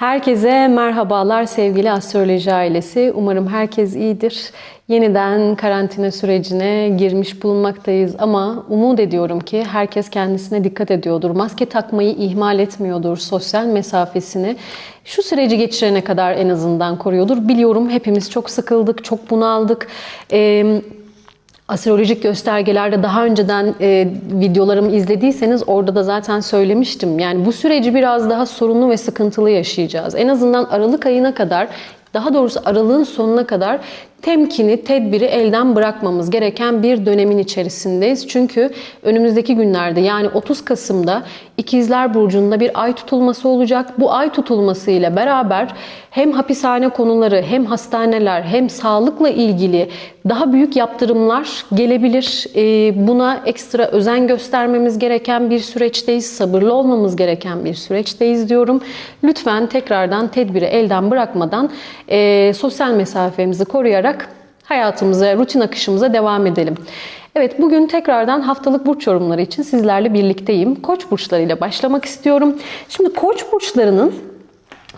Herkese merhabalar sevgili astroloji ailesi. Umarım herkes iyidir. Yeniden karantina sürecine girmiş bulunmaktayız ama umut ediyorum ki herkes kendisine dikkat ediyordur. Maske takmayı ihmal etmiyordur. Sosyal mesafesini şu süreci geçirene kadar en azından koruyordur. Biliyorum hepimiz çok sıkıldık, çok bunaldık. Ee, Astrolojik göstergelerde daha önceden e, videolarımı izlediyseniz orada da zaten söylemiştim. Yani bu süreci biraz daha sorunlu ve sıkıntılı yaşayacağız. En azından Aralık ayına kadar daha doğrusu aralığın sonuna kadar temkini, tedbiri elden bırakmamız gereken bir dönemin içerisindeyiz. Çünkü önümüzdeki günlerde yani 30 Kasım'da İkizler Burcu'nda bir ay tutulması olacak. Bu ay tutulması ile beraber hem hapishane konuları, hem hastaneler, hem sağlıkla ilgili daha büyük yaptırımlar gelebilir. Ee, buna ekstra özen göstermemiz gereken bir süreçteyiz. Sabırlı olmamız gereken bir süreçteyiz diyorum. Lütfen tekrardan tedbiri elden bırakmadan e, sosyal mesafemizi koruyarak hayatımıza, rutin akışımıza devam edelim. Evet bugün tekrardan haftalık burç yorumları için sizlerle birlikteyim. Koç burçlarıyla başlamak istiyorum. Şimdi koç burçlarının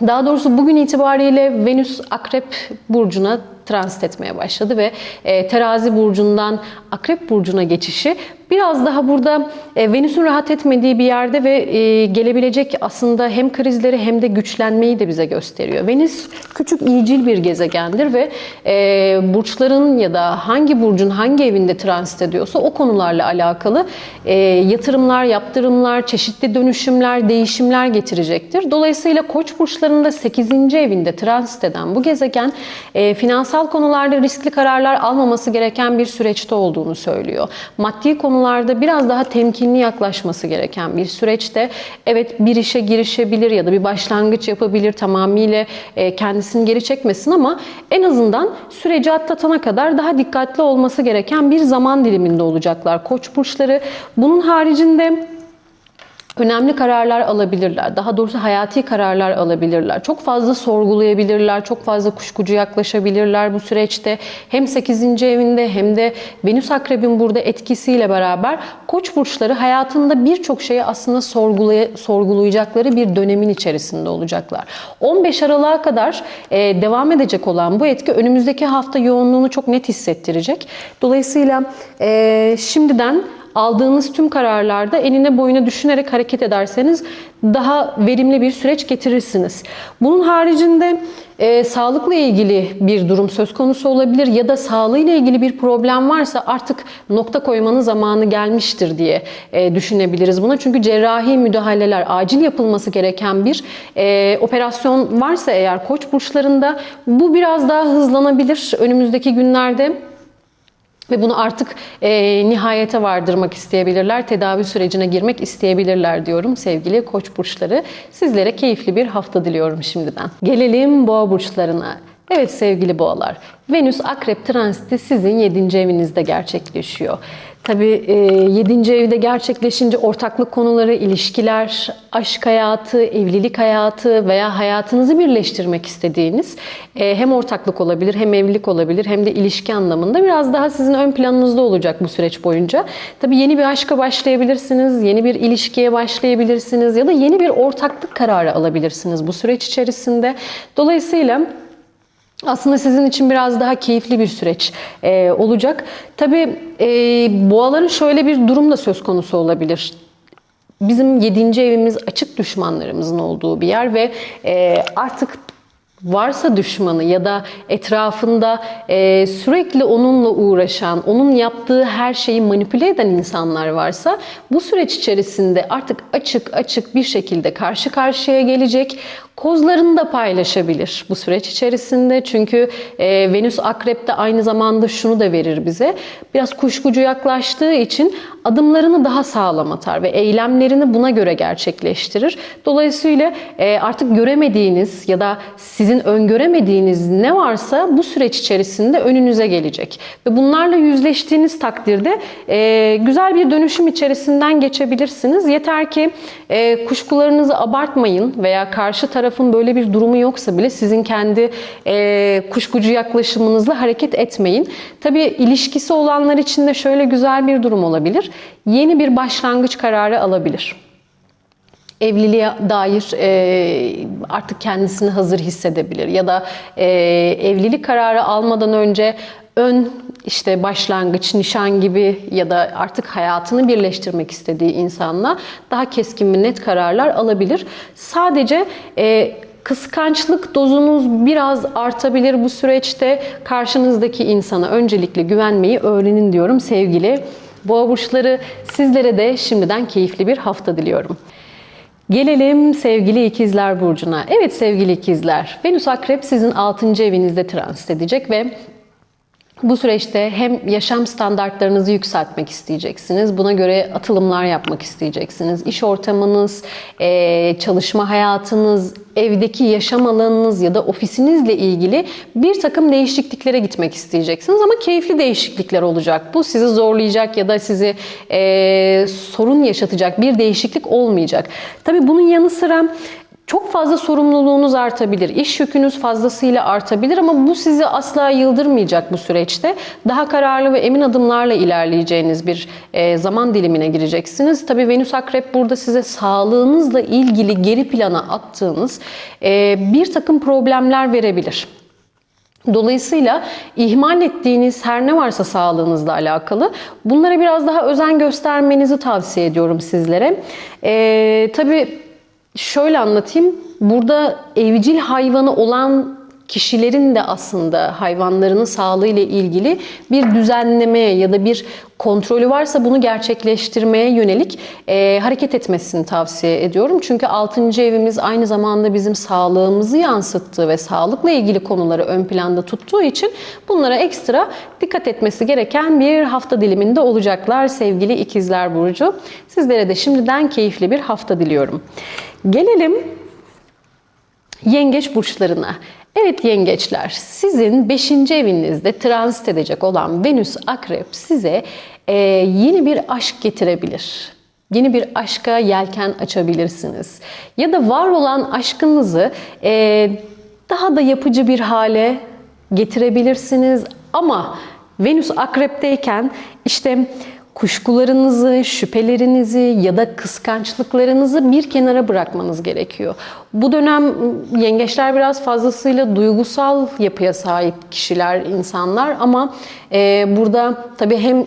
daha doğrusu bugün itibariyle Venüs Akrep Burcu'na transit etmeye başladı ve e, terazi burcundan akrep burcuna geçişi biraz daha burada e, Venüs'ün rahat etmediği bir yerde ve e, gelebilecek aslında hem krizleri hem de güçlenmeyi de bize gösteriyor. Venüs küçük iyicil bir gezegendir ve e, burçların ya da hangi burcun hangi evinde transit ediyorsa o konularla alakalı e, yatırımlar, yaptırımlar, çeşitli dönüşümler, değişimler getirecektir. Dolayısıyla Koç burçlarında 8. evinde transit eden bu gezegen e, finansal Finansal konularda riskli kararlar almaması gereken bir süreçte olduğunu söylüyor. Maddi konularda biraz daha temkinli yaklaşması gereken bir süreçte evet bir işe girişebilir ya da bir başlangıç yapabilir tamamıyla e, kendisini geri çekmesin ama en azından süreci atlatana kadar daha dikkatli olması gereken bir zaman diliminde olacaklar koç burçları. Bunun haricinde önemli kararlar alabilirler. Daha doğrusu hayati kararlar alabilirler. Çok fazla sorgulayabilirler, çok fazla kuşkucu yaklaşabilirler bu süreçte. Hem 8. evinde hem de Venüs Akrebin burada etkisiyle beraber Koç burçları hayatında birçok şeyi aslında sorgulay sorgulayacakları bir dönemin içerisinde olacaklar. 15 Aralık'a kadar e, devam edecek olan bu etki önümüzdeki hafta yoğunluğunu çok net hissettirecek. Dolayısıyla e, şimdiden aldığınız tüm kararlarda eline boyuna düşünerek hareket ederseniz daha verimli bir süreç getirirsiniz. Bunun haricinde e, sağlıkla ilgili bir durum söz konusu olabilir ya da sağlığıyla ilgili bir problem varsa artık nokta koymanın zamanı gelmiştir diye e, düşünebiliriz buna. Çünkü cerrahi müdahaleler acil yapılması gereken bir e, operasyon varsa eğer koç burçlarında bu biraz daha hızlanabilir önümüzdeki günlerde. Ve bunu artık e, nihayete vardırmak isteyebilirler, tedavi sürecine girmek isteyebilirler diyorum sevgili koç burçları. Sizlere keyifli bir hafta diliyorum şimdiden. Gelelim boğa burçlarına. Evet sevgili boğalar, Venüs Akrep transiti sizin 7. evinizde gerçekleşiyor. Tabii 7. E, evde gerçekleşince ortaklık konuları, ilişkiler, aşk hayatı, evlilik hayatı veya hayatınızı birleştirmek istediğiniz e, hem ortaklık olabilir, hem evlilik olabilir, hem de ilişki anlamında biraz daha sizin ön planınızda olacak bu süreç boyunca. Tabii yeni bir aşka başlayabilirsiniz, yeni bir ilişkiye başlayabilirsiniz ya da yeni bir ortaklık kararı alabilirsiniz bu süreç içerisinde. Dolayısıyla aslında sizin için biraz daha keyifli bir süreç e, olacak. Tabii e, boğaların şöyle bir durum da söz konusu olabilir. Bizim yedinci evimiz açık düşmanlarımızın olduğu bir yer ve e, artık varsa düşmanı ya da etrafında e, sürekli onunla uğraşan, onun yaptığı her şeyi manipüle eden insanlar varsa bu süreç içerisinde artık açık açık bir şekilde karşı karşıya gelecek. Kozlarını da paylaşabilir bu süreç içerisinde. Çünkü e, Venüs Akrep'te aynı zamanda şunu da verir bize. Biraz kuşkucu yaklaştığı için adımlarını daha sağlam atar ve eylemlerini buna göre gerçekleştirir. Dolayısıyla e, artık göremediğiniz ya da sizin öngöremediğiniz ne varsa bu süreç içerisinde önünüze gelecek. Ve bunlarla yüzleştiğiniz takdirde e, güzel bir dönüşüm içerisinden geçebilirsiniz. Yeter ki e, kuşkularınızı abartmayın veya karşı taraf tarafın böyle bir durumu yoksa bile sizin kendi e, kuşkucu yaklaşımınızla hareket etmeyin. Tabii ilişkisi olanlar için de şöyle güzel bir durum olabilir. Yeni bir başlangıç kararı alabilir. evliliğe dair e, artık kendisini hazır hissedebilir ya da e, evlilik kararı almadan önce ön işte başlangıç, nişan gibi ya da artık hayatını birleştirmek istediği insanla daha keskin ve net kararlar alabilir. Sadece e, kıskançlık dozunuz biraz artabilir bu süreçte. Karşınızdaki insana öncelikle güvenmeyi öğrenin diyorum sevgili boğa burçları. Sizlere de şimdiden keyifli bir hafta diliyorum. Gelelim sevgili ikizler burcuna. Evet sevgili ikizler, Venüs Akrep sizin 6. evinizde transit edecek ve bu süreçte hem yaşam standartlarınızı yükseltmek isteyeceksiniz, buna göre atılımlar yapmak isteyeceksiniz. İş ortamınız, eee, çalışma hayatınız, evdeki yaşam alanınız ya da ofisinizle ilgili bir takım değişikliklere gitmek isteyeceksiniz. Ama keyifli değişiklikler olacak. Bu sizi zorlayacak ya da sizi eee, sorun yaşatacak bir değişiklik olmayacak. Tabii bunun yanı sıra çok fazla sorumluluğunuz artabilir. İş yükünüz fazlasıyla artabilir ama bu sizi asla yıldırmayacak bu süreçte. Daha kararlı ve emin adımlarla ilerleyeceğiniz bir e, zaman dilimine gireceksiniz. Tabii Venüs Akrep burada size sağlığınızla ilgili geri plana attığınız e, bir takım problemler verebilir. Dolayısıyla ihmal ettiğiniz her ne varsa sağlığınızla alakalı bunlara biraz daha özen göstermenizi tavsiye ediyorum sizlere. Ee, tabii şöyle anlatayım. Burada evcil hayvanı olan kişilerin de aslında hayvanlarının sağlığı ile ilgili bir düzenlemeye ya da bir kontrolü varsa bunu gerçekleştirmeye yönelik e, hareket etmesini tavsiye ediyorum. Çünkü 6. evimiz aynı zamanda bizim sağlığımızı yansıttığı ve sağlıkla ilgili konuları ön planda tuttuğu için bunlara ekstra dikkat etmesi gereken bir hafta diliminde olacaklar sevgili ikizler burcu. Sizlere de şimdiden keyifli bir hafta diliyorum. Gelelim yengeç burçlarına. Evet yengeçler, sizin 5. evinizde transit edecek olan Venüs Akrep size e, yeni bir aşk getirebilir. Yeni bir aşka yelken açabilirsiniz. Ya da var olan aşkınızı e, daha da yapıcı bir hale getirebilirsiniz. Ama Venüs Akrep'teyken işte kuşkularınızı, şüphelerinizi ya da kıskançlıklarınızı bir kenara bırakmanız gerekiyor. Bu dönem yengeçler biraz fazlasıyla duygusal yapıya sahip kişiler, insanlar ama e, burada tabii hem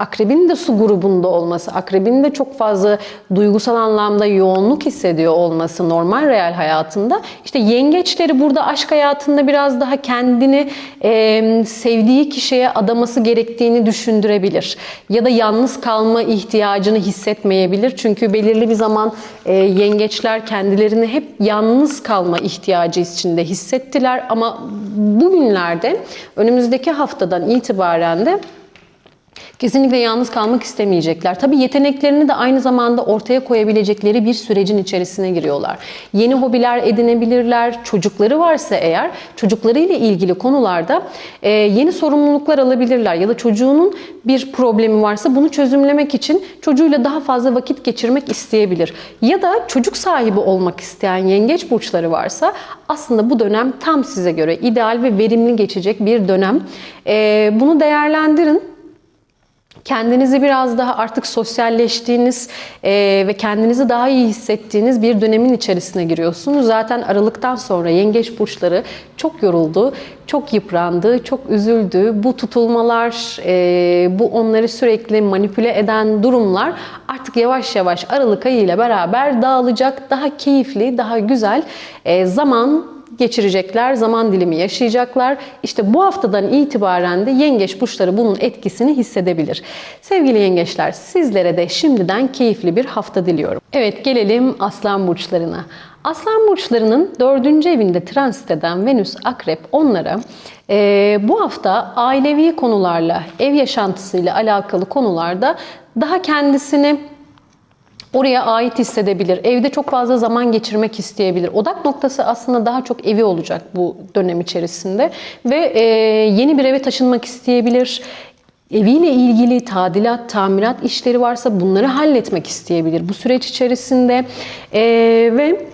Akrebin de su grubunda olması, akrebin de çok fazla duygusal anlamda yoğunluk hissediyor olması normal real hayatında. İşte yengeçleri burada aşk hayatında biraz daha kendini e, sevdiği kişiye adaması gerektiğini düşündürebilir. Ya da yalnız kalma ihtiyacını hissetmeyebilir. Çünkü belirli bir zaman e, yengeçler kendilerini hep yalnız kalma ihtiyacı içinde hissettiler. Ama bugünlerde önümüzdeki haftadan itibaren de Kesinlikle yalnız kalmak istemeyecekler. Tabii yeteneklerini de aynı zamanda ortaya koyabilecekleri bir sürecin içerisine giriyorlar. Yeni hobiler edinebilirler. Çocukları varsa eğer çocuklarıyla ilgili konularda e, yeni sorumluluklar alabilirler. Ya da çocuğunun bir problemi varsa bunu çözümlemek için çocuğuyla daha fazla vakit geçirmek isteyebilir. Ya da çocuk sahibi olmak isteyen yengeç burçları varsa aslında bu dönem tam size göre ideal ve verimli geçecek bir dönem. E, bunu değerlendirin. Kendinizi biraz daha artık sosyalleştiğiniz e, ve kendinizi daha iyi hissettiğiniz bir dönemin içerisine giriyorsunuz. Zaten Aralık'tan sonra yengeç burçları çok yoruldu, çok yıprandı, çok üzüldü. Bu tutulmalar, e, bu onları sürekli manipüle eden durumlar artık yavaş yavaş Aralık ayı ile beraber dağılacak. Daha keyifli, daha güzel e, zaman geçirecekler, zaman dilimi yaşayacaklar. İşte bu haftadan itibaren de yengeç burçları bunun etkisini hissedebilir. Sevgili yengeçler sizlere de şimdiden keyifli bir hafta diliyorum. Evet gelelim aslan burçlarına. Aslan burçlarının dördüncü evinde transit eden Venüs Akrep onlara e, bu hafta ailevi konularla, ev yaşantısıyla alakalı konularda daha kendisini oraya ait hissedebilir. Evde çok fazla zaman geçirmek isteyebilir. Odak noktası aslında daha çok evi olacak bu dönem içerisinde. Ve e, yeni bir eve taşınmak isteyebilir. Eviyle ilgili tadilat, tamirat işleri varsa bunları halletmek isteyebilir bu süreç içerisinde. E, ve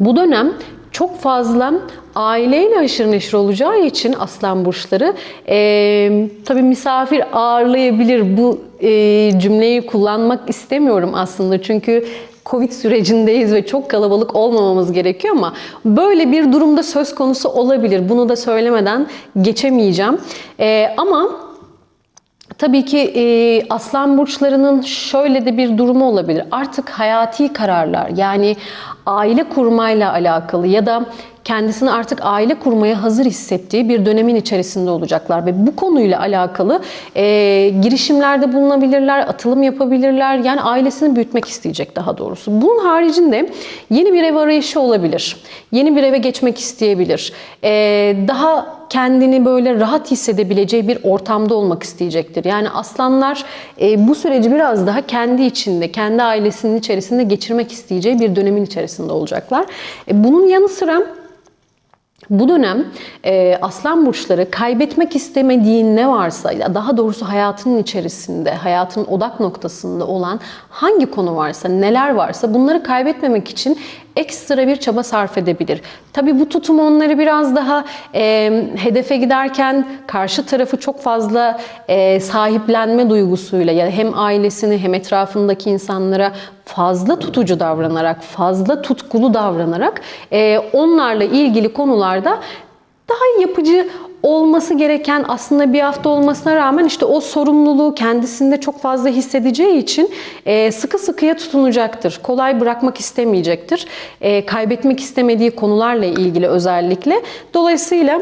bu dönem çok fazla aileyle haşır neşir olacağı için aslan burçları e, tabii misafir ağırlayabilir bu e, cümleyi kullanmak istemiyorum aslında çünkü Covid sürecindeyiz ve çok kalabalık olmamamız gerekiyor ama böyle bir durumda söz konusu olabilir. Bunu da söylemeden geçemeyeceğim. Ee, ama Tabii ki e, aslan burçlarının şöyle de bir durumu olabilir. Artık hayati kararlar yani aile kurmayla alakalı ya da kendisini artık aile kurmaya hazır hissettiği bir dönemin içerisinde olacaklar ve bu konuyla alakalı e, girişimlerde bulunabilirler, atılım yapabilirler. Yani ailesini büyütmek isteyecek daha doğrusu. Bunun haricinde yeni bir ev arayışı olabilir. Yeni bir eve geçmek isteyebilir. E, daha kendini böyle rahat hissedebileceği bir ortamda olmak isteyecektir. Yani aslanlar e, bu süreci biraz daha kendi içinde, kendi ailesinin içerisinde geçirmek isteyeceği bir dönemin içerisinde olacaklar. E, bunun yanı sıra bu dönem e, aslan burçları kaybetmek istemediğin ne varsa, ya daha doğrusu hayatının içerisinde, hayatın odak noktasında olan hangi konu varsa, neler varsa bunları kaybetmemek için ekstra bir çaba sarf edebilir. Tabi bu tutum onları biraz daha e, hedefe giderken karşı tarafı çok fazla e, sahiplenme duygusuyla ya hem ailesini hem etrafındaki insanlara fazla tutucu davranarak, fazla tutkulu davranarak e, onlarla ilgili konularda daha yapıcı olması gereken aslında bir hafta olmasına rağmen işte o sorumluluğu kendisinde çok fazla hissedeceği için e, sıkı sıkıya tutunacaktır. Kolay bırakmak istemeyecektir. E, kaybetmek istemediği konularla ilgili özellikle. Dolayısıyla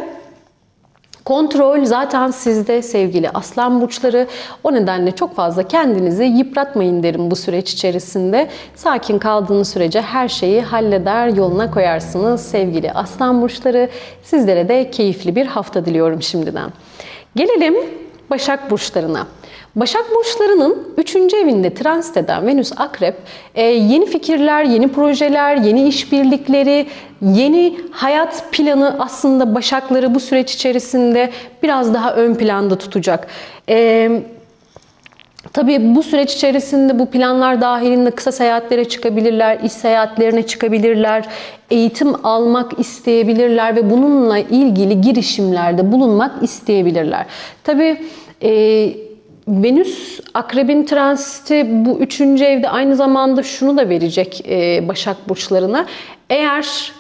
Kontrol zaten sizde sevgili aslan burçları. O nedenle çok fazla kendinizi yıpratmayın derim bu süreç içerisinde. Sakin kaldığınız sürece her şeyi halleder, yoluna koyarsınız sevgili aslan burçları. Sizlere de keyifli bir hafta diliyorum şimdiden. Gelelim Başak burçlarına. Başak burçlarının 3. evinde transit eden Venüs Akrep e, yeni fikirler, yeni projeler, yeni işbirlikleri, yeni hayat planı aslında Başakları bu süreç içerisinde biraz daha ön planda tutacak. E, Tabii bu süreç içerisinde bu planlar dahilinde kısa seyahatlere çıkabilirler, iş seyahatlerine çıkabilirler, eğitim almak isteyebilirler ve bununla ilgili girişimlerde bulunmak isteyebilirler. Tabii e, Venüs akrebin transiti bu üçüncü evde aynı zamanda şunu da verecek e, Başak Burçlarına. Eğer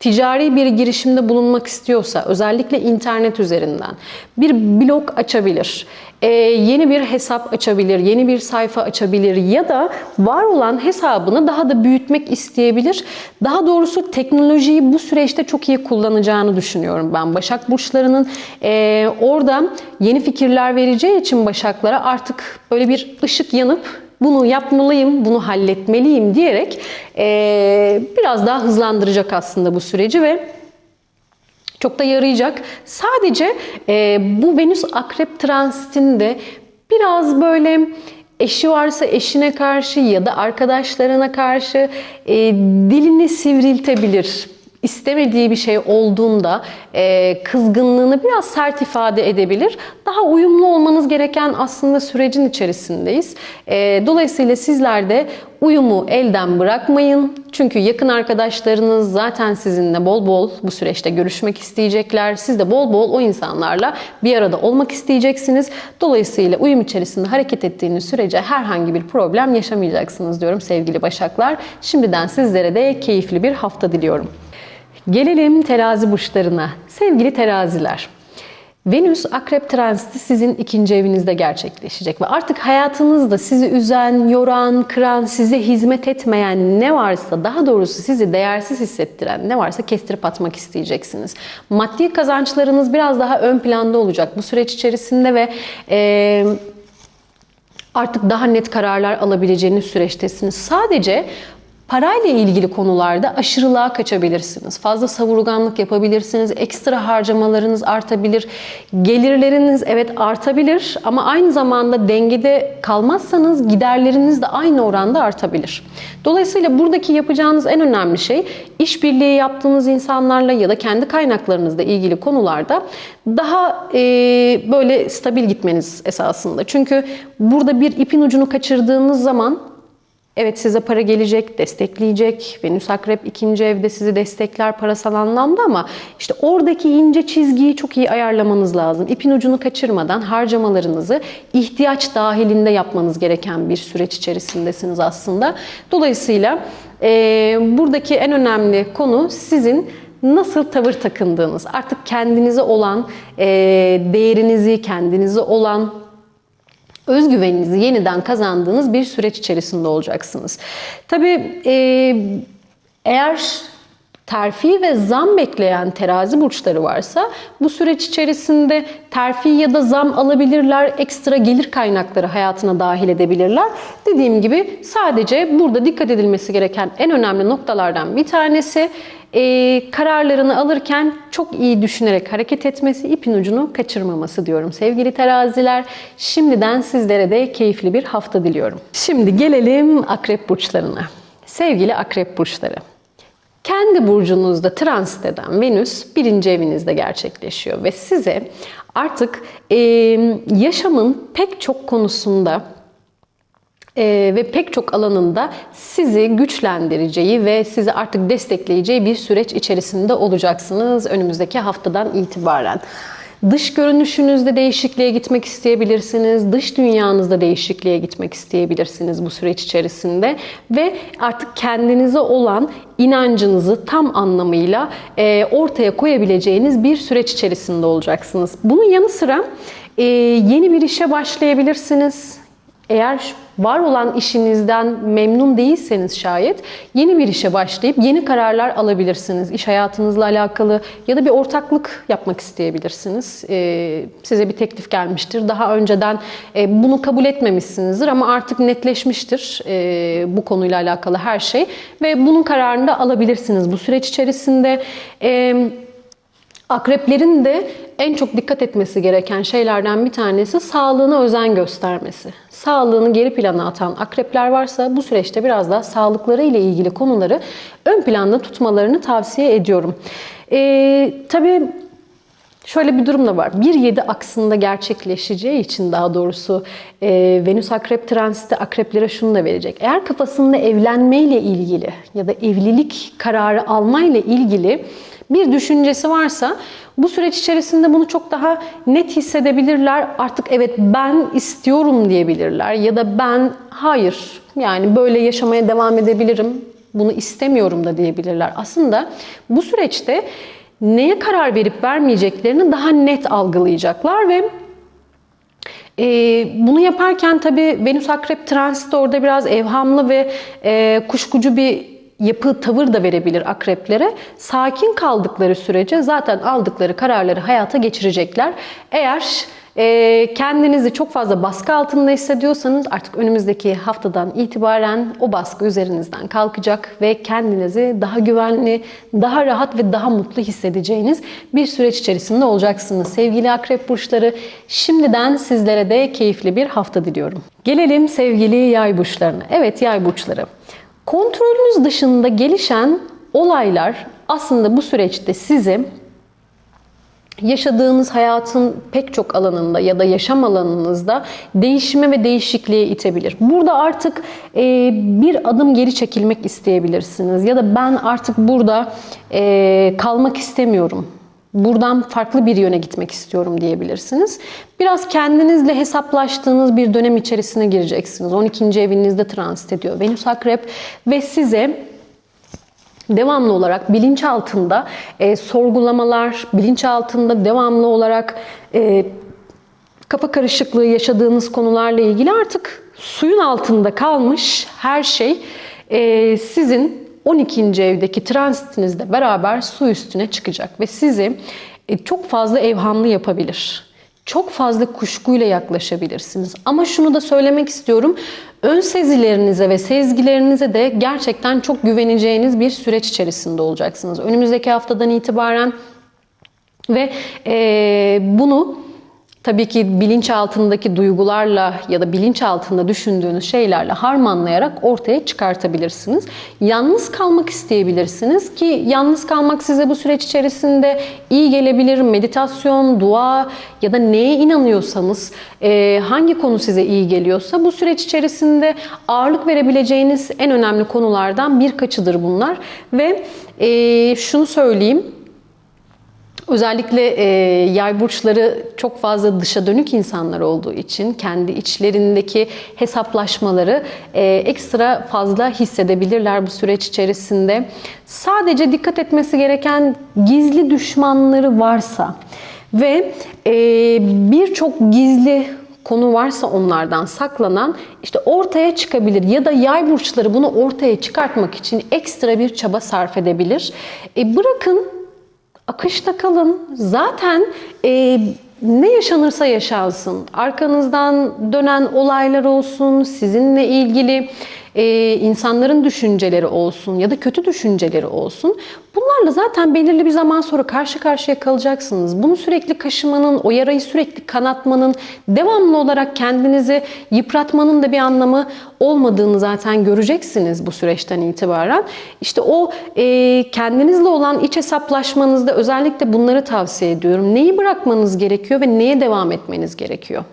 ticari bir girişimde bulunmak istiyorsa özellikle internet üzerinden bir blog açabilir e, yeni bir hesap açabilir, yeni bir sayfa açabilir ya da var olan hesabını daha da büyütmek isteyebilir. Daha doğrusu teknolojiyi bu süreçte çok iyi kullanacağını düşünüyorum ben. Başak burçlarının e, orada yeni fikirler vereceği için Başaklara artık böyle bir ışık yanıp bunu yapmalıyım, bunu halletmeliyim diyerek e, biraz daha hızlandıracak aslında bu süreci ve çok da yarayacak. Sadece e, bu Venüs Akrep transitinde biraz böyle eşi varsa eşine karşı ya da arkadaşlarına karşı e, dilini sivriltebilir istemediği bir şey olduğunda e, kızgınlığını biraz sert ifade edebilir. Daha uyumlu olmanız gereken aslında sürecin içerisindeyiz. E, dolayısıyla sizler de uyumu elden bırakmayın. Çünkü yakın arkadaşlarınız zaten sizinle bol bol bu süreçte görüşmek isteyecekler. Siz de bol bol o insanlarla bir arada olmak isteyeceksiniz. Dolayısıyla uyum içerisinde hareket ettiğiniz sürece herhangi bir problem yaşamayacaksınız diyorum sevgili Başaklar. Şimdiden sizlere de keyifli bir hafta diliyorum. Gelelim terazi burçlarına. Sevgili teraziler. Venüs akrep transiti sizin ikinci evinizde gerçekleşecek ve artık hayatınızda sizi üzen, yoran, kıran, size hizmet etmeyen ne varsa daha doğrusu sizi değersiz hissettiren ne varsa kestirip atmak isteyeceksiniz. Maddi kazançlarınız biraz daha ön planda olacak bu süreç içerisinde ve e, artık daha net kararlar alabileceğiniz süreçtesiniz. Sadece Parayla ilgili konularda aşırılığa kaçabilirsiniz. Fazla savurganlık yapabilirsiniz. Ekstra harcamalarınız artabilir. Gelirleriniz evet artabilir ama aynı zamanda dengede kalmazsanız giderleriniz de aynı oranda artabilir. Dolayısıyla buradaki yapacağınız en önemli şey işbirliği yaptığınız insanlarla ya da kendi kaynaklarınızla ilgili konularda daha e, böyle stabil gitmeniz esasında. Çünkü burada bir ipin ucunu kaçırdığınız zaman Evet size para gelecek, destekleyecek. Venüs Akrep ikinci evde sizi destekler parasal anlamda ama işte oradaki ince çizgiyi çok iyi ayarlamanız lazım. İpin ucunu kaçırmadan harcamalarınızı ihtiyaç dahilinde yapmanız gereken bir süreç içerisindesiniz aslında. Dolayısıyla e, buradaki en önemli konu sizin nasıl tavır takındığınız. Artık kendinize olan e, değerinizi, kendinize olan özgüveninizi yeniden kazandığınız bir süreç içerisinde olacaksınız. Tabii eğer terfi ve zam bekleyen terazi burçları varsa bu süreç içerisinde terfi ya da zam alabilirler, ekstra gelir kaynakları hayatına dahil edebilirler. Dediğim gibi sadece burada dikkat edilmesi gereken en önemli noktalardan bir tanesi e, kararlarını alırken çok iyi düşünerek hareket etmesi, ipin ucunu kaçırmaması diyorum. Sevgili teraziler, şimdiden sizlere de keyifli bir hafta diliyorum. Şimdi gelelim akrep burçlarına. Sevgili akrep burçları. Kendi burcunuzda transit eden Venüs birinci evinizde gerçekleşiyor ve size artık e, yaşamın pek çok konusunda e, ve pek çok alanında sizi güçlendireceği ve sizi artık destekleyeceği bir süreç içerisinde olacaksınız önümüzdeki haftadan itibaren. Dış görünüşünüzde değişikliğe gitmek isteyebilirsiniz. Dış dünyanızda değişikliğe gitmek isteyebilirsiniz bu süreç içerisinde. Ve artık kendinize olan inancınızı tam anlamıyla e, ortaya koyabileceğiniz bir süreç içerisinde olacaksınız. Bunun yanı sıra e, yeni bir işe başlayabilirsiniz. Eğer var olan işinizden memnun değilseniz şayet yeni bir işe başlayıp yeni kararlar alabilirsiniz. İş hayatınızla alakalı ya da bir ortaklık yapmak isteyebilirsiniz. Ee, size bir teklif gelmiştir. Daha önceden e, bunu kabul etmemişsinizdir ama artık netleşmiştir e, bu konuyla alakalı her şey. Ve bunun kararını da alabilirsiniz bu süreç içerisinde. Evet. Akreplerin de en çok dikkat etmesi gereken şeylerden bir tanesi sağlığına özen göstermesi. Sağlığını geri plana atan akrepler varsa bu süreçte biraz daha sağlıkları ile ilgili konuları ön planda tutmalarını tavsiye ediyorum. Ee, tabii Şöyle bir durum da var. 1-7 aksında gerçekleşeceği için daha doğrusu e, Venüs Akrep transiti akreplere şunu da verecek. Eğer kafasında evlenmeyle ilgili ya da evlilik kararı almayla ilgili bir düşüncesi varsa bu süreç içerisinde bunu çok daha net hissedebilirler. Artık evet ben istiyorum diyebilirler ya da ben hayır yani böyle yaşamaya devam edebilirim. Bunu istemiyorum da diyebilirler. Aslında bu süreçte neye karar verip vermeyeceklerini daha net algılayacaklar ve e, bunu yaparken tabii Venüs Akrep transit orada biraz evhamlı ve e, kuşkucu bir yapı, tavır da verebilir akreplere. Sakin kaldıkları sürece zaten aldıkları kararları hayata geçirecekler. Eğer e, kendinizi çok fazla baskı altında hissediyorsanız artık önümüzdeki haftadan itibaren o baskı üzerinizden kalkacak ve kendinizi daha güvenli, daha rahat ve daha mutlu hissedeceğiniz bir süreç içerisinde olacaksınız. Sevgili akrep burçları şimdiden sizlere de keyifli bir hafta diliyorum. Gelelim sevgili yay burçlarına. Evet yay burçları. Kontrolünüz dışında gelişen olaylar aslında bu süreçte sizi yaşadığınız hayatın pek çok alanında ya da yaşam alanınızda değişime ve değişikliğe itebilir. Burada artık e, bir adım geri çekilmek isteyebilirsiniz ya da ben artık burada e, kalmak istemiyorum buradan farklı bir yöne gitmek istiyorum diyebilirsiniz. Biraz kendinizle hesaplaştığınız bir dönem içerisine gireceksiniz. 12. evinizde transit ediyor Venüs Akrep ve size devamlı olarak bilinç altında e, sorgulamalar, bilinç altında devamlı olarak e, kafa karışıklığı yaşadığınız konularla ilgili artık suyun altında kalmış her şey e, sizin 12. evdeki transitinizde beraber su üstüne çıkacak ve sizi e, çok fazla evhamlı yapabilir. Çok fazla kuşkuyla yaklaşabilirsiniz. Ama şunu da söylemek istiyorum. Ön sezilerinize ve sezgilerinize de gerçekten çok güveneceğiniz bir süreç içerisinde olacaksınız. Önümüzdeki haftadan itibaren ve e, bunu tabii ki bilinç altındaki duygularla ya da bilinç altında düşündüğünüz şeylerle harmanlayarak ortaya çıkartabilirsiniz. Yalnız kalmak isteyebilirsiniz ki yalnız kalmak size bu süreç içerisinde iyi gelebilir. Meditasyon, dua ya da neye inanıyorsanız, e, hangi konu size iyi geliyorsa bu süreç içerisinde ağırlık verebileceğiniz en önemli konulardan birkaçıdır bunlar. Ve e, şunu söyleyeyim, Özellikle e, yay burçları çok fazla dışa dönük insanlar olduğu için kendi içlerindeki hesaplaşmaları e, ekstra fazla hissedebilirler bu süreç içerisinde. Sadece dikkat etmesi gereken gizli düşmanları varsa ve e, birçok gizli konu varsa onlardan saklanan işte ortaya çıkabilir ya da yay burçları bunu ortaya çıkartmak için ekstra bir çaba sarf edebilir. E, bırakın akışta kalın. Zaten e, ne yaşanırsa yaşansın. Arkanızdan dönen olaylar olsun, sizinle ilgili e, insanların düşünceleri olsun ya da kötü düşünceleri olsun. Bunlarla zaten belirli bir zaman sonra karşı karşıya kalacaksınız. Bunu sürekli kaşımanın, o yarayı sürekli kanatmanın, devamlı olarak kendinizi yıpratmanın da bir anlamı olmadığını zaten göreceksiniz bu süreçten itibaren. İşte o e, kendinizle olan iç hesaplaşmanızda özellikle bunları tavsiye ediyorum. Neyi bırakmanız gerekiyor ve neye devam etmeniz gerekiyor?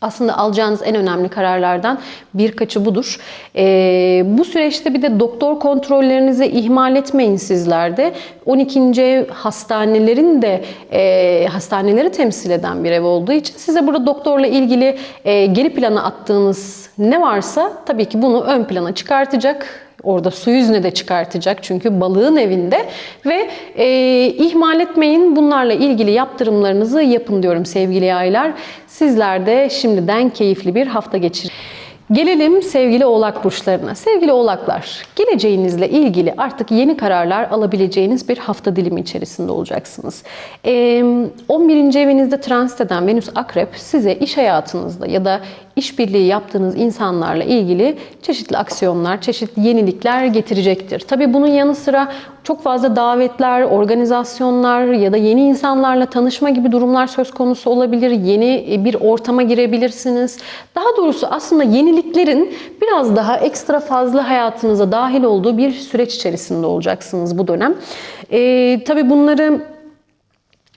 Aslında alacağınız en önemli kararlardan birkaçı budur. Ee, bu süreçte bir de doktor kontrollerinizi ihmal etmeyin sizler de. 12. ev hastanelerin de e, hastaneleri temsil eden bir ev olduğu için size burada doktorla ilgili e, geri plana attığınız ne varsa tabii ki bunu ön plana çıkartacak Orada su yüzüne de çıkartacak çünkü balığın evinde ve e, ihmal etmeyin bunlarla ilgili yaptırımlarınızı yapın diyorum sevgili yaylar. Sizler de şimdiden keyifli bir hafta geçirin. Gelelim sevgili oğlak burçlarına. Sevgili oğlaklar, geleceğinizle ilgili artık yeni kararlar alabileceğiniz bir hafta dilimi içerisinde olacaksınız. 11. evinizde transit eden Venüs Akrep size iş hayatınızda ya da işbirliği yaptığınız insanlarla ilgili çeşitli aksiyonlar, çeşitli yenilikler getirecektir. Tabii bunun yanı sıra çok fazla davetler, organizasyonlar ya da yeni insanlarla tanışma gibi durumlar söz konusu olabilir. Yeni bir ortama girebilirsiniz. Daha doğrusu aslında yeniliklerin biraz daha ekstra fazla hayatınıza dahil olduğu bir süreç içerisinde olacaksınız bu dönem. Ee, tabii bunları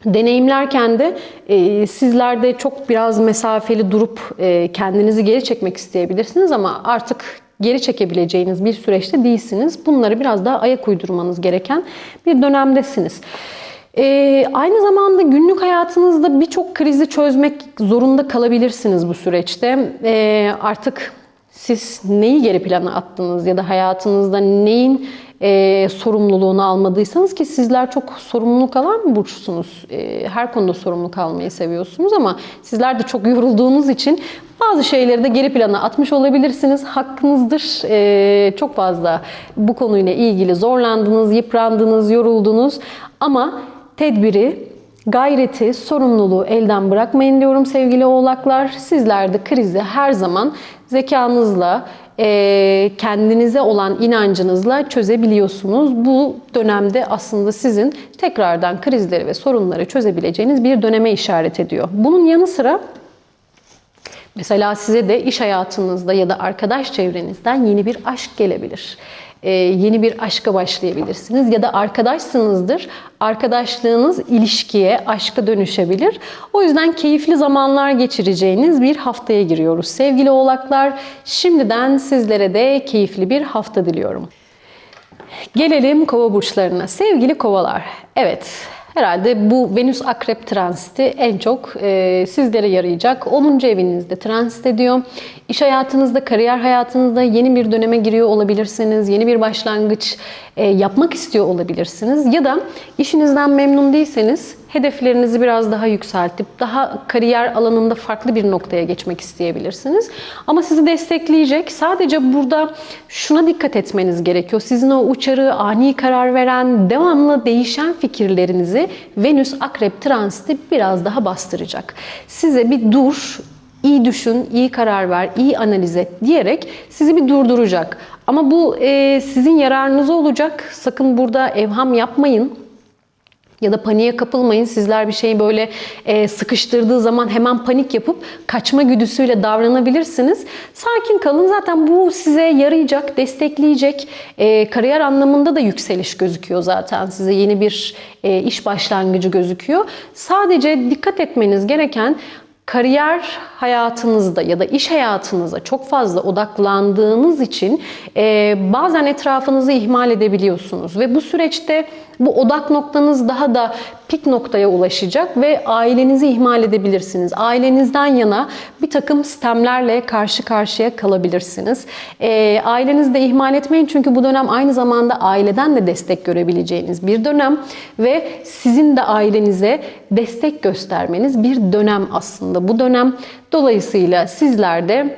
Deneyimlerken de e, sizler de çok biraz mesafeli durup e, kendinizi geri çekmek isteyebilirsiniz ama artık geri çekebileceğiniz bir süreçte değilsiniz. Bunları biraz daha ayak uydurmanız gereken bir dönemdesiniz. Ee, aynı zamanda günlük hayatınızda birçok krizi çözmek zorunda kalabilirsiniz bu süreçte. Ee, artık siz neyi geri plana attınız ya da hayatınızda neyin e, sorumluluğunu almadıysanız ki sizler çok sorumluluk alan bir burçsunuz. E, her konuda sorumluluk almayı seviyorsunuz ama sizler de çok yorulduğunuz için bazı şeyleri de geri plana atmış olabilirsiniz. Hakkınızdır. E, çok fazla bu konuyla ilgili zorlandınız, yıprandınız, yoruldunuz ama tedbiri Gayreti, sorumluluğu elden bırakmayın diyorum sevgili oğlaklar. Sizler de krizi her zaman zekanızla, e, kendinize olan inancınızla çözebiliyorsunuz. Bu dönemde aslında sizin tekrardan krizleri ve sorunları çözebileceğiniz bir döneme işaret ediyor. Bunun yanı sıra Mesela size de iş hayatınızda ya da arkadaş çevrenizden yeni bir aşk gelebilir e, yeni bir aşka başlayabilirsiniz. Ya da arkadaşsınızdır. Arkadaşlığınız ilişkiye, aşka dönüşebilir. O yüzden keyifli zamanlar geçireceğiniz bir haftaya giriyoruz. Sevgili oğlaklar, şimdiden sizlere de keyifli bir hafta diliyorum. Gelelim kova burçlarına. Sevgili kovalar, evet Herhalde bu Venüs Akrep transiti en çok e, sizlere yarayacak. 10. evinizde transit ediyor. İş hayatınızda, kariyer hayatınızda yeni bir döneme giriyor olabilirsiniz. Yeni bir başlangıç e, yapmak istiyor olabilirsiniz. Ya da işinizden memnun değilseniz hedeflerinizi biraz daha yükseltip daha kariyer alanında farklı bir noktaya geçmek isteyebilirsiniz. Ama sizi destekleyecek. Sadece burada şuna dikkat etmeniz gerekiyor. Sizin o uçarı, ani karar veren, devamlı değişen fikirlerinizi Venüs Akrep transiti biraz daha bastıracak. Size bir dur, iyi düşün, iyi karar ver, iyi analiz et diyerek sizi bir durduracak. Ama bu e, sizin yararınıza olacak. Sakın burada evham yapmayın. Ya da paniğe kapılmayın. Sizler bir şeyi böyle e, sıkıştırdığı zaman hemen panik yapıp kaçma güdüsüyle davranabilirsiniz. Sakin kalın. Zaten bu size yarayacak, destekleyecek. E, kariyer anlamında da yükseliş gözüküyor zaten. Size yeni bir e, iş başlangıcı gözüküyor. Sadece dikkat etmeniz gereken kariyer hayatınızda ya da iş hayatınıza çok fazla odaklandığınız için e, bazen etrafınızı ihmal edebiliyorsunuz ve bu süreçte bu odak noktanız daha da pik noktaya ulaşacak ve ailenizi ihmal edebilirsiniz. Ailenizden yana bir takım sistemlerle karşı karşıya kalabilirsiniz. E, ailenizi de ihmal etmeyin çünkü bu dönem aynı zamanda aileden de destek görebileceğiniz bir dönem ve sizin de ailenize destek göstermeniz bir dönem aslında. Bu dönem dolayısıyla sizler de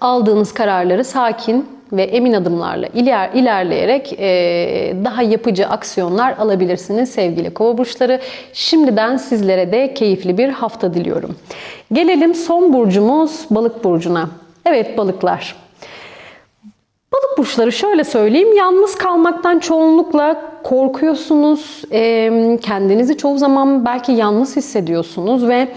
aldığınız kararları sakin ve emin adımlarla iler, ilerleyerek e, daha yapıcı aksiyonlar alabilirsiniz sevgili kova burçları. Şimdiden sizlere de keyifli bir hafta diliyorum. Gelelim son burcumuz balık burcuna. Evet balıklar. Balık burçları şöyle söyleyeyim, yalnız kalmaktan çoğunlukla korkuyorsunuz. Kendinizi çoğu zaman belki yalnız hissediyorsunuz ve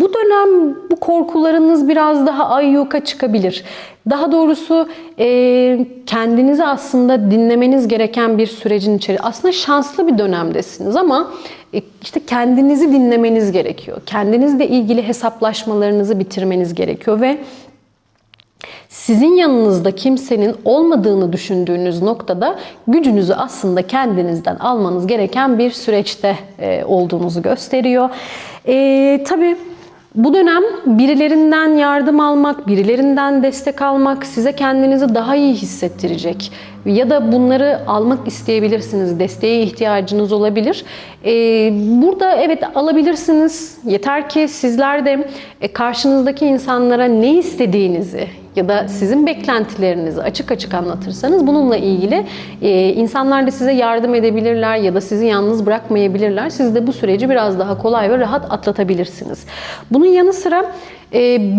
bu dönem bu korkularınız biraz daha ayyuka çıkabilir. Daha doğrusu kendinizi aslında dinlemeniz gereken bir sürecin içeri. Aslında şanslı bir dönemdesiniz ama e, işte kendinizi dinlemeniz gerekiyor. Kendinizle ilgili hesaplaşmalarınızı bitirmeniz gerekiyor ve sizin yanınızda kimsenin olmadığını düşündüğünüz noktada gücünüzü aslında kendinizden almanız gereken bir süreçte e, olduğunuzu gösteriyor. E, tabii bu dönem birilerinden yardım almak, birilerinden destek almak size kendinizi daha iyi hissettirecek. Ya da bunları almak isteyebilirsiniz. Desteğe ihtiyacınız olabilir. Ee, burada evet alabilirsiniz. Yeter ki sizler de e, karşınızdaki insanlara ne istediğinizi ya da sizin beklentilerinizi açık açık anlatırsanız bununla ilgili e, insanlar da size yardım edebilirler ya da sizi yalnız bırakmayabilirler. Siz de bu süreci biraz daha kolay ve rahat atlatabilirsiniz. Bunun yanı sıra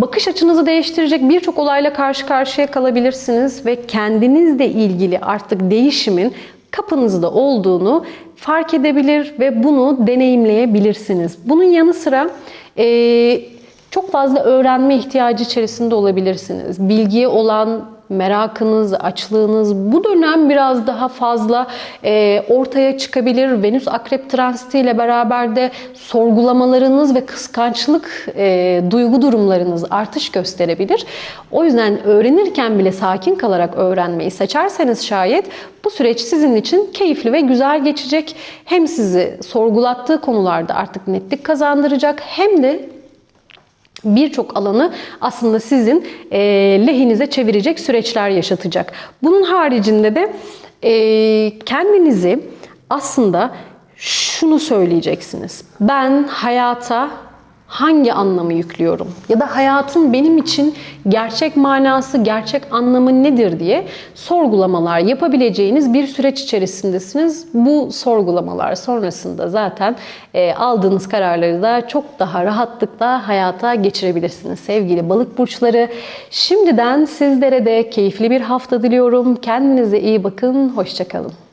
bakış açınızı değiştirecek birçok olayla karşı karşıya kalabilirsiniz ve kendinizle ilgili artık değişimin kapınızda olduğunu fark edebilir ve bunu deneyimleyebilirsiniz. Bunun yanı sıra e, çok fazla öğrenme ihtiyacı içerisinde olabilirsiniz. Bilgiye olan merakınız, açlığınız bu dönem biraz daha fazla e, ortaya çıkabilir. Venüs Akrep transiti ile beraber de sorgulamalarınız ve kıskançlık e, duygu durumlarınız artış gösterebilir. O yüzden öğrenirken bile sakin kalarak öğrenmeyi seçerseniz şayet bu süreç sizin için keyifli ve güzel geçecek. Hem sizi sorgulattığı konularda artık netlik kazandıracak hem de birçok alanı aslında sizin e, lehinize çevirecek süreçler yaşatacak. Bunun haricinde de e, kendinizi aslında şunu söyleyeceksiniz. Ben hayata hangi anlamı yüklüyorum? Ya da hayatın benim için gerçek manası, gerçek anlamı nedir diye sorgulamalar yapabileceğiniz bir süreç içerisindesiniz. Bu sorgulamalar sonrasında zaten e, aldığınız kararları da çok daha rahatlıkla hayata geçirebilirsiniz sevgili balık burçları. Şimdiden sizlere de keyifli bir hafta diliyorum. Kendinize iyi bakın, hoşçakalın.